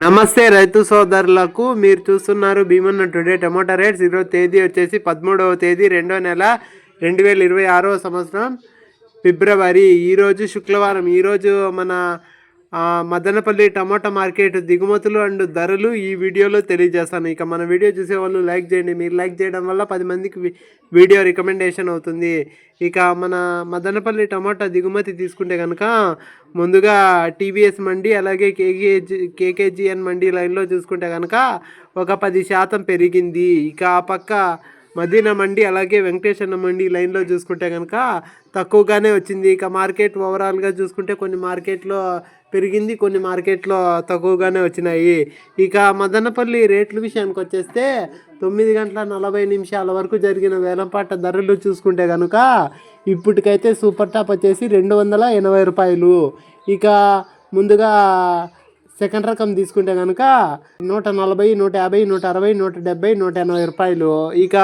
నమస్తే రైతు సోదరులకు మీరు చూస్తున్నారు భీమన్న టుడే టమోటా రేట్స్. ఈరోజు తేదీ వచ్చేసి పదమూడవ తేదీ రెండో నెల రెండు వేల ఇరవై ఆరవ సంవత్సరం ఫిబ్రవరి. ఈరోజు శుక్రవారం. ఈరోజు మన మదనపల్లి టమాటా మార్కెట్ దిగుమతులు అండ్ ధరలు ఈ వీడియోలో తెలియజేస్తాను. ఇక మన వీడియో చూసేవాళ్ళు లైక్ చేయండి. మీరు లైక్ చేయడం వల్ల పది మందికి వీడియో రికమెండేషన్ అవుతుంది. ఇక మన మదనపల్లి టమాటా దిగుమతి తీసుకుంటే కనుక ముందుగా టీవీఎస్ మండి అలాగే కేకేజీ కేకేజీఎన్ మండి లైన్లో చూసుకుంటే కనుక ఒక పది శాతం పెరిగింది. ఇక ఆ పక్క మదీనా మండి అలాగే వెంకటేశ్వర మండి లైన్లో చూసుకుంటే కనుక తక్కువగానే వచ్చింది. ఇక మార్కెట్ ఓవరాల్గా చూసుకుంటే కొన్ని మార్కెట్లో పెరిగింది కొన్ని మార్కెట్లో తక్కువగానే వచ్చినాయి. ఇక మదనపల్లి రేట్ల విషయానికి వచ్చేస్తే తొమ్మిది గంటల నలభై నిమిషాల వరకు జరిగిన వేలంపాట ధరలు చూసుకుంటే కనుక ఇప్పటికైతే సూపర్ టాప్ వచ్చేసి రెండు వందల ఎనభై రూపాయలు. ఇక ముందుగా సెకండ్ రకం తీసుకుంటే కనుక నూట నలభై నూట యాభై నూట అరవై నూట డెబ్బై నూట ఎనభై రూపాయలు. ఇక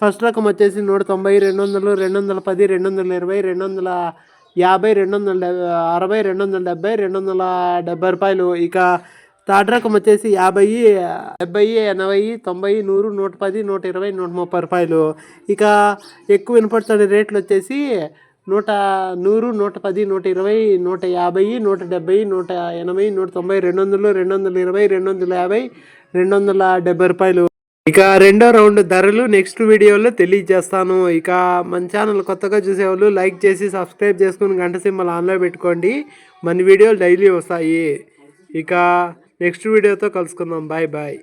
ఫస్ట్ రకం వచ్చేసి నూట తొంభై రెండు వందలు రెండు వందల పది రెండు వందల ఇరవై రెండు వందల యాభై రెండు వందల అరవై రెండు వందల డెబ్బై రెండు వందల డెబ్బై రూపాయలు. ఇక థర్డ్ రకం వచ్చేసి యాభై డెబ్బై ఎనభై తొంభై నూరు నూట పది నూట ఇరవై నూట ముప్పై రూపాయలు. ఇక ఎక్కువ వినపడుతున్న రేట్లు వచ్చేసి నూట నూరు నూట పది నూట ఇరవై నూట యాభై నూట డెబ్బై నూట ఎనభై నూట తొంభై రెండు వందలు రెండు వందల ఇరవై రెండు వందల యాభై రెండు వందల డెబ్బై రూపాయలు. ఇక రెండో రౌండ్ ధరలు నెక్స్ట్ వీడియోలో తెలియజేస్తాను. ఇక మన ఛానల్ కొత్తగా చూసేవాళ్ళు లైక్ చేసి సబ్స్క్రైబ్ చేసుకుని గంట సింబల్ ఆన్లో పెట్టుకోండి. మన వీడియోలు డైలీ వస్తాయి. ఇక నెక్స్ట్ వీడియోతో కలుసుకుందాం. Bye bye.